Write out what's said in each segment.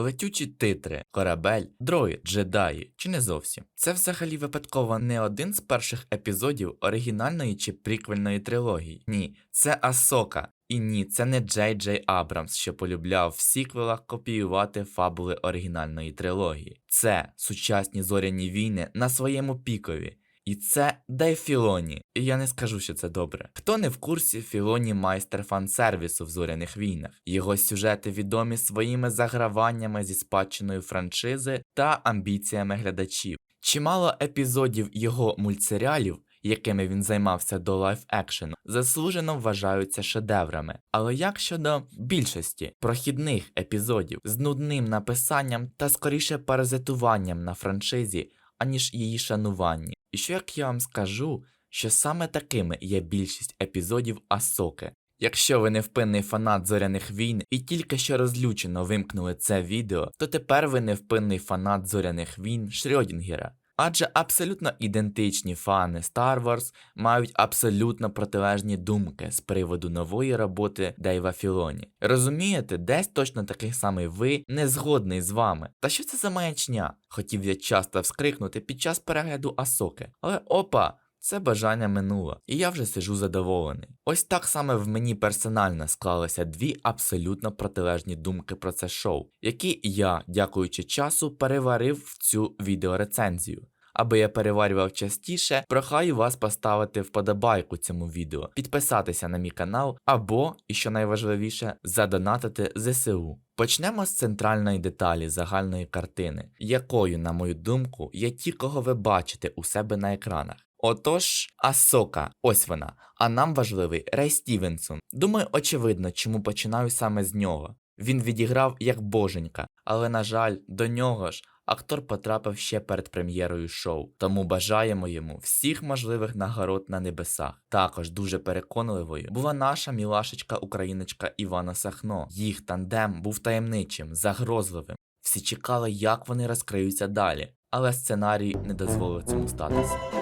летючі титри, корабель, дроїд, джедаї, чи не зовсім. Це взагалі випадково не один з перших епізодів оригінальної чи приквельної трилогії. Ні, це Асока. І ні, це не Джей Джей Абрамс, що полюбляв в сіквелах копіювати фабули оригінальної трилогії. Це сучасні зоряні війни на своєму пікові. І це Дейв Філоні. І я не скажу, що це добре. Хто не в курсі, Філоні майстер фан-сервісу в зоряних війнах. Його сюжети відомі своїми заграваннями зі спадщиною франшизи та амбіціями глядачів. Чимало епізодів його мультсеріалів, якими він займався до лайф екшену, заслужено вважаються шедеврами. Але як щодо більшості прохідних епізодів з нудним написанням та скоріше паразитуванням на франшизі, аніж її шануванні? І що як я вам скажу, що саме такими є більшість епізодів Асоки. Якщо ви невпинний фанат зоряних війн і тільки що розлючено вимкнули це відео, то тепер ви невпинний фанат зоряних війн Шрёдінгера. Адже абсолютно ідентичні фани Star Wars мають абсолютно протилежні думки з приводу нової роботи Дейва Філоні. Розумієте, десь точно такий самий ви не згодний з вами. Та що це за маячня? Хотів я часто вскрикнути під час перегляду Асоки. Але опа! Це бажання минуло, і я вже сижу задоволений. Ось так саме в мені персонально склалися дві абсолютно протилежні думки про це шоу, які я, дякуючи часу, переварив в цю відеорецензію. Аби я переварював частіше, прохаю вас поставити вподобайку цьому відео, підписатися на мій канал або, і що найважливіше, задонатити ЗСУ. Почнемо з центральної деталі загальної картини, якою, на мою думку, є ті, кого ви бачите у себе на екранах. Отож, Асока, ось вона. А нам важливий Рей Стівенсон. Думаю, очевидно, чому починаю саме з нього. Він відіграв як боженька, але, на жаль, до нього ж актор потрапив ще перед прем'єрою шоу, тому бажаємо йому всіх можливих нагород на небесах. Також дуже переконливою була наша мілашечка україночка Івана Сахно. Їх тандем був таємничим, загрозливим. Всі чекали, як вони розкриються далі, але сценарій не дозволив цьому статися.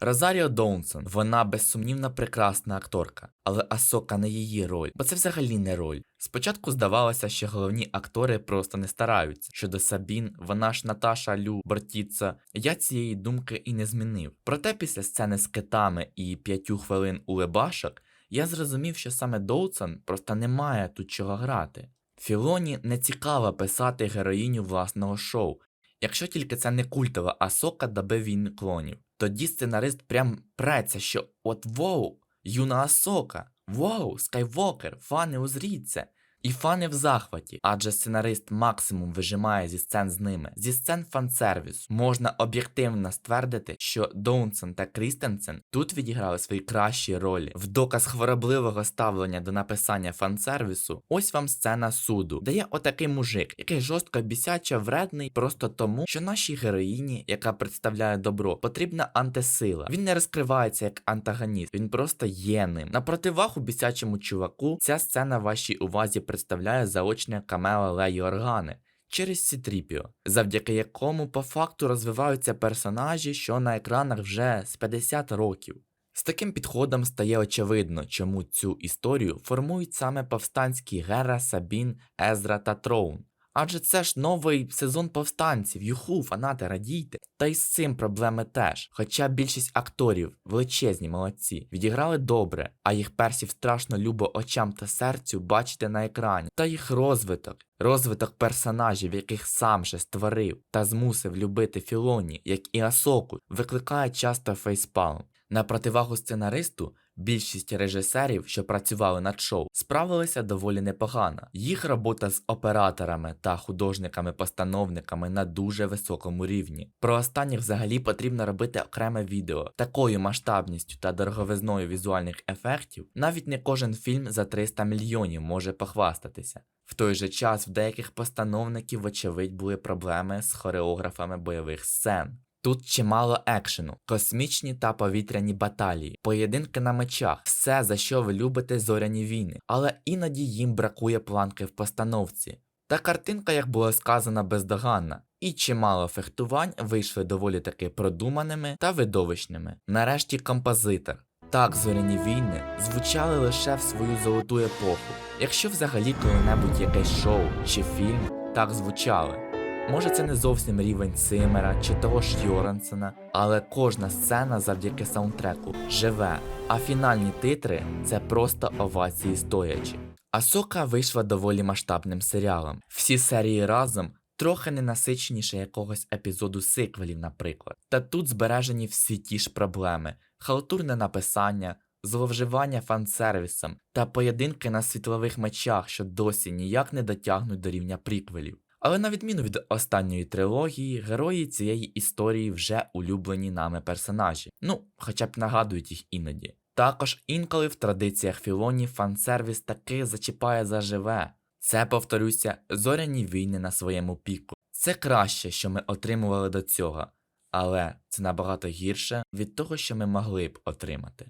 Розаріо Доунсон, вона безсумнівно прекрасна акторка, але Асока не її роль, бо це взагалі не роль. Спочатку здавалося, що головні актори просто не стараються. Щодо Сабін, вона ж Наташа Лю Бортіца, я цієї думки і не змінив. Проте після сцени з китами і п'ятю хвилин улебашок, я зрозумів, що саме Доунсон просто не має тут чого грати. Філоні не цікаво писати героїню власного шоу, якщо тільки це не культова Асока даби війни клонів. Тоді сценарист прям преться, що от воу, юна Асока, воу, Скайвокер, фани узріться. І фани в захваті, адже сценарист максимум вижимає зі сцен з ними. Зі сцен фан-сервісу можна об'єктивно ствердити, що Доунсон та Крістенсен тут відіграли свої кращі ролі. В доказ хворобливого ставлення до написання фан-сервісу, ось вам сцена суду, де є отакий мужик, який жорстко бісяче вредний просто тому, що нашій героїні, яка представляє добро, потрібна антисила. Він не розкривається як антагоніст, він просто є ним. На противагу бісячому чуваку, ця сцена вашій увазі представляє заочне камео Леї Органи через Сітріпіо, завдяки якому по факту розвиваються персонажі, що на екранах вже з 50 років. З таким підходом стає очевидно, чому цю історію формують саме повстанські Гера, Сабін, Езра та Троун. Адже це ж новий сезон повстанців, юху, фанати, радійте. Та й з цим проблеми теж. Хоча більшість акторів, величезні молодці, відіграли добре, а їх персів страшно любо очам та серцю бачити на екрані. Та їх розвиток, розвиток персонажів, яких сам же створив та змусив любити Філоні, як і Асоку, викликає часто фейспалм. На противагу сценаристу, більшість режисерів, що працювали над шоу, справилися доволі непогано. Їх робота з операторами та художниками-постановниками на дуже високому рівні. Про останніх взагалі потрібно робити окреме відео. Такою масштабністю та дороговизною візуальних ефектів навіть не кожен фільм за 300 мільйонів може похвастатися. В той же час в деяких постановників, вочевидь, були проблеми з хореографами бойових сцен. Тут чимало екшену, космічні та повітряні баталії, поєдинки на мечах, все за що ви любите зоряні війни, але іноді їм бракує планки в постановці. Та картинка, як було сказано, бездоганна, і чимало фехтувань вийшли доволі таки продуманими та видовищними. Нарешті композитор. Так, зоряні війни звучали лише в свою золоту епоху. Якщо взагалі коли-небудь якесь шоу чи фільм так звучали. Може, це не зовсім рівень Цимера чи того ж Йорансена, але кожна сцена завдяки саундтреку живе, а фінальні титри це просто овації стоячи. Асока вийшла доволі масштабним серіалом. Всі серії разом трохи не насиченіше якогось епізоду сиквелів, наприклад. Та тут збережені всі ті ж проблеми: халтурне написання, зловживання фан-сервісом та поєдинки на світлових мечах, що досі ніяк не дотягнуть до рівня приквелів. Але на відміну від останньої трилогії, герої цієї історії вже улюблені нами персонажі, ну, хоча б нагадують їх іноді. Також інколи в традиціях Філоні фан-сервіс таки зачіпає заживе. Це, повторюся, зоряні війни на своєму піку. Це краще, що ми отримували до цього, але це набагато гірше від того, що ми могли б отримати.